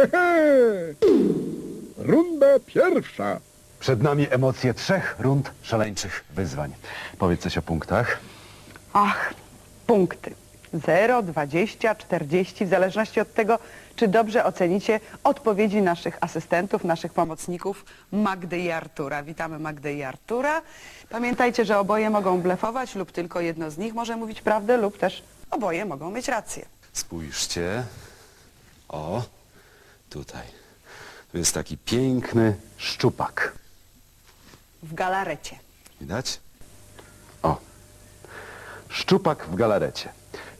Runda pierwsza. Przed nami emocje trzech rund szaleńczych wyzwań. Powiedz coś o punktach. Ach, punkty. 0, 20, 40, w zależności od tego, czy dobrze ocenicie odpowiedzi naszych asystentów, naszych pomocników Magdy i Artura. Witamy Magdę i Artura. Pamiętajcie, że oboje mogą blefować lub tylko jedno z nich może mówić prawdę lub też oboje mogą mieć rację. Spójrzcie. O, tutaj. Tu jest taki piękny szczupak. W galarecie. Widać? O. Szczupak w galarecie.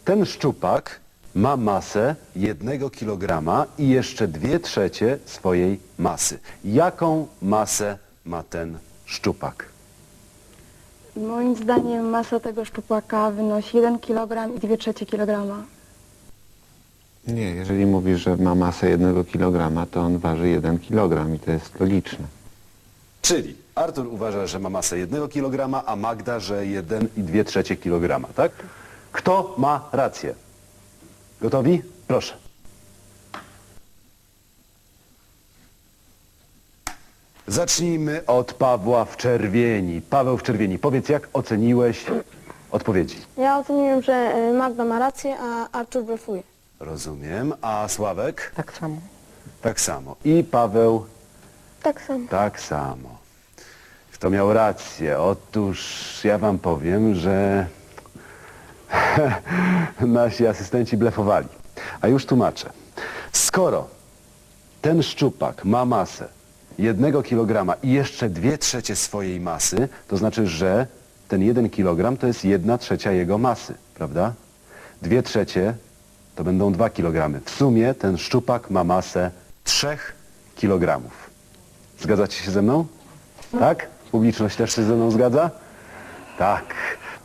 Ten szczupak ma masę jednego kilograma i jeszcze dwie trzecie swojej masy. Jaką masę ma ten szczupak? Moim zdaniem masa tego szczupaka wynosi 1 kg i 2 trzecie kilograma. Nie, jeżeli mówisz, że ma masę jednego kilograma, to on waży jeden kilogram i to jest logiczne. Czyli Artur uważa, że ma masę jednego kilograma, a Magda, że jeden i dwie trzecie kilograma, tak? Kto ma rację? Gotowi? Proszę. Zacznijmy od Pawła w czerwieni. Paweł w czerwieni. Powiedz, jak oceniłeś odpowiedzi? Ja oceniłem, że y, Magda ma rację, a Artur blefuje. Rozumiem. A Sławek? Tak samo. Tak samo. I Paweł Tak samo. Tak samo. Kto miał rację? Otóż ja wam powiem, że nasi asystenci blefowali. A już tłumaczę. Skoro ten szczupak ma masę jednego kilograma i jeszcze dwie trzecie swojej masy, to znaczy, że ten jeden kilogram to jest jedna trzecia jego masy, prawda? Dwie trzecie to będą dwa kilogramy. W sumie ten szczupak ma masę trzech kilogramów. Zgadzacie się ze mną? Tak? Publiczność też się ze mną zgadza? Tak.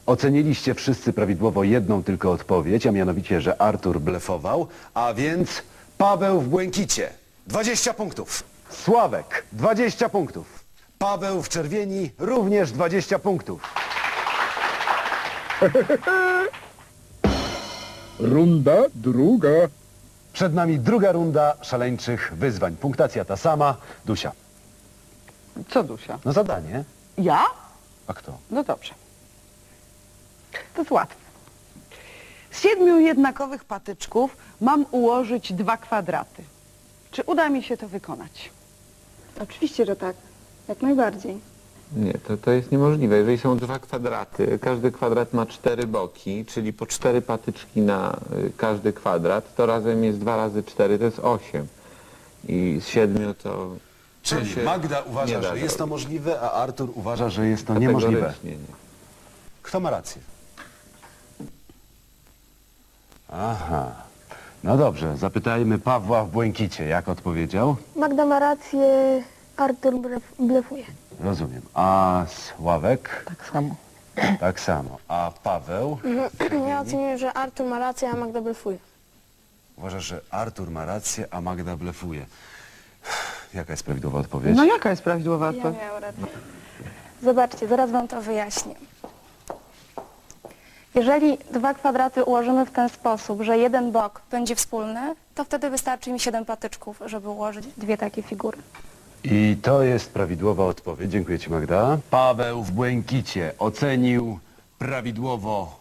Oceniliście wszyscy prawidłowo jedną tylko odpowiedź, a mianowicie, że Artur blefował, a więc Paweł w błękicie. 20 punktów. Sławek 20 punktów. Paweł w czerwieni również 20 punktów. Runda druga. Przed nami druga runda szaleńczych wyzwań. Punktacja ta sama. Dusia. Co Dusia? No zadanie. Ja? A kto? No dobrze. To jest łatwe. Z siedmiu jednakowych patyczków mam ułożyć dwa kwadraty. Czy uda mi się to wykonać? Oczywiście, że tak. Jak najbardziej. Nie, to, to jest niemożliwe. Jeżeli są dwa kwadraty, każdy kwadrat ma cztery boki, czyli po cztery patyczki na y, każdy kwadrat, to razem jest dwa razy cztery, to jest osiem. I z siedmiu to... Czyli się Magda nie uważa, da że jest to zrobić. możliwe, a Artur uważa, że jest to niemożliwe. Kategorycznie nie. Kto ma rację? Aha. No dobrze, zapytajmy Pawła w Błękicie, jak odpowiedział. Magda ma rację, Artur blef- blefuje. Rozumiem. A Sławek? Tak samo. Tak samo. A Paweł? Ja oceniłem, że Artur ma rację, a Magda blefuje. Uważa, że Artur ma rację, a Magda blefuje. Jaka jest prawidłowa odpowiedź? No jaka jest prawidłowa odpowiedź? miał rację. Zobaczcie, zaraz wam to wyjaśnię. Jeżeli dwa kwadraty ułożymy w ten sposób, że jeden bok będzie wspólny, to wtedy wystarczy mi 7 patyczków, żeby ułożyć dwie takie figury. I to jest prawidłowa odpowiedź. Dziękuję Ci Magda. Paweł w Błękicie ocenił prawidłowo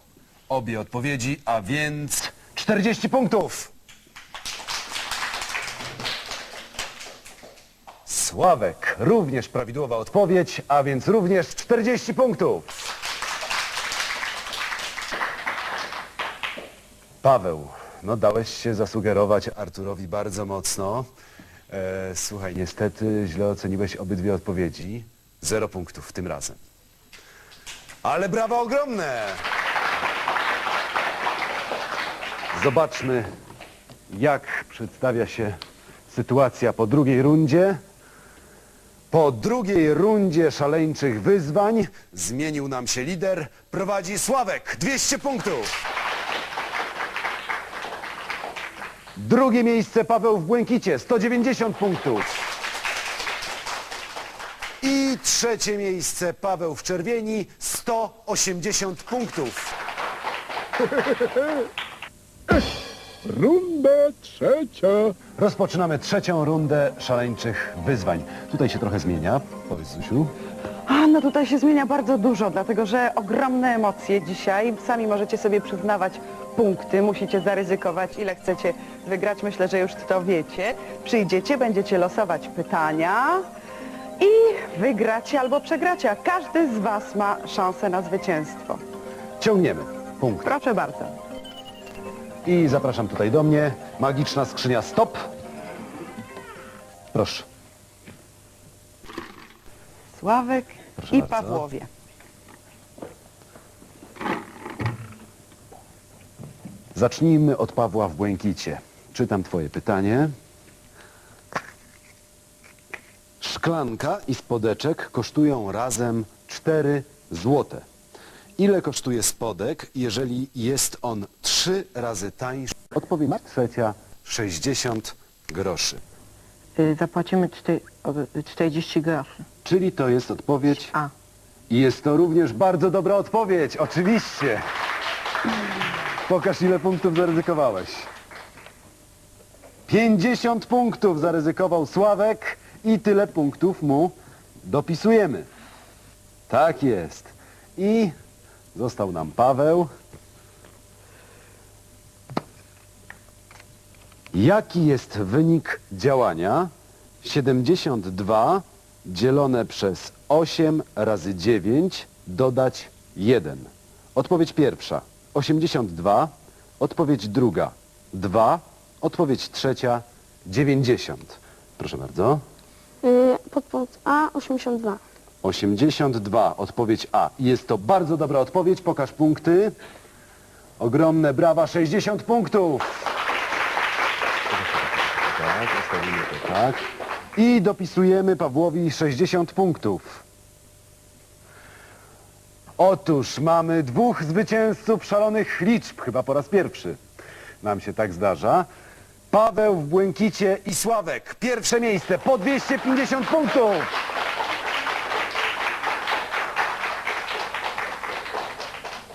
obie odpowiedzi, a więc 40 punktów. Sławek również prawidłowa odpowiedź, a więc również 40 punktów. Paweł, no dałeś się zasugerować Arturowi bardzo mocno. E, słuchaj, niestety źle oceniłeś obydwie odpowiedzi. Zero punktów tym razem. Ale brawa ogromne! Zobaczmy, jak przedstawia się sytuacja po drugiej rundzie. Po drugiej rundzie szaleńczych wyzwań zmienił nam się lider. Prowadzi Sławek, 200 punktów. Drugie miejsce Paweł w Błękicie, 190 punktów. I trzecie miejsce Paweł w Czerwieni, 180 punktów. Runda trzecia. Rozpoczynamy trzecią rundę szaleńczych wyzwań. Tutaj się trochę zmienia. Powiedz Zusiu. A no tutaj się zmienia bardzo dużo, dlatego że ogromne emocje dzisiaj. Sami możecie sobie przyznawać punkty, musicie zaryzykować, ile chcecie wygrać. Myślę, że już to wiecie. Przyjdziecie, będziecie losować pytania i wygracie albo przegracie. A każdy z Was ma szansę na zwycięstwo. Ciągniemy. Punkt. Proszę bardzo. I zapraszam tutaj do mnie. Magiczna skrzynia stop. Proszę. Sławek Proszę i bardzo. Pawłowie. Zacznijmy od Pawła w Błękicie. Czytam twoje pytanie. Szklanka i spodeczek kosztują razem 4 złote. Ile kosztuje spodek, jeżeli jest on 3 razy tańszy? Odpowiedź trzecia 60 groszy. Y, Zapłacimy czty- o- 40 groszy. Czyli to jest odpowiedź A. I jest to również bardzo dobra odpowiedź, oczywiście. Pokaż ile punktów zaryzykowałeś. 50 punktów zaryzykował Sławek i tyle punktów mu dopisujemy. Tak jest. I został nam Paweł. Jaki jest wynik działania 72 dzielone przez 8 razy 9 dodać 1? Odpowiedź pierwsza 82, odpowiedź druga 2, odpowiedź trzecia 90. Proszę bardzo. Y, Podpunkt A 82. 82, odpowiedź A. Jest to bardzo dobra odpowiedź. Pokaż punkty. Ogromne brawa, 60 punktów. Tak, ustawimy to tak. I dopisujemy Pawłowi 60 punktów. Otóż mamy dwóch zwycięzców szalonych liczb, chyba po raz pierwszy. Nam się tak zdarza. Paweł w błękicie i Sławek. Pierwsze miejsce po 250 punktów.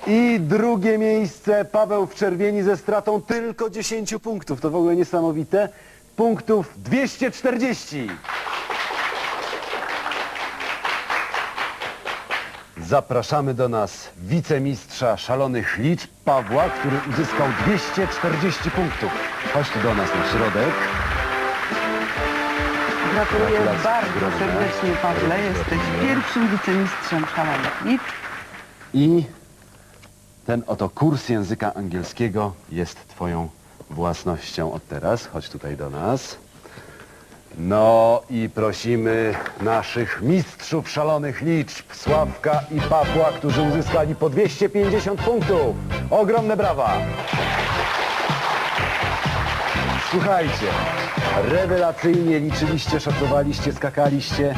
I drugie miejsce Paweł w czerwieni ze stratą tylko 10 punktów. To w ogóle niesamowite. Punktów 240. Zapraszamy do nas wicemistrza szalonych liczb Pawła, który uzyskał 240 punktów. Chodź tu do nas na środek. Gratuluję Gratulacje bardzo ogromne. serdecznie, Pawle. Jesteś pierwszym wicemistrzem szalonych liczb. I ten oto kurs języka angielskiego jest Twoją własnością od teraz. Chodź tutaj do nas. No i prosimy naszych mistrzów szalonych liczb, Sławka i Pawła, którzy uzyskali po 250 punktów. Ogromne brawa! Słuchajcie, rewelacyjnie liczyliście, szacowaliście, skakaliście.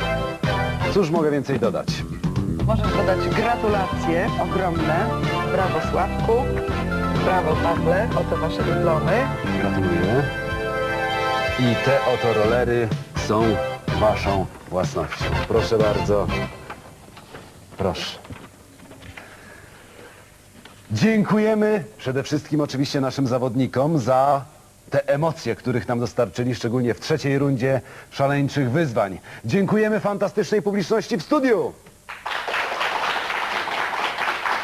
Cóż mogę więcej dodać? Możesz dodać gratulacje ogromne. Brawo Sławku. Brawo Pawle. Oto wasze dyplomy. Gratuluję. I te oto rolery są waszą własnością. Proszę bardzo. Proszę. Dziękujemy przede wszystkim oczywiście naszym zawodnikom za te emocje, których nam dostarczyli, szczególnie w trzeciej rundzie szaleńczych wyzwań. Dziękujemy fantastycznej publiczności w studiu.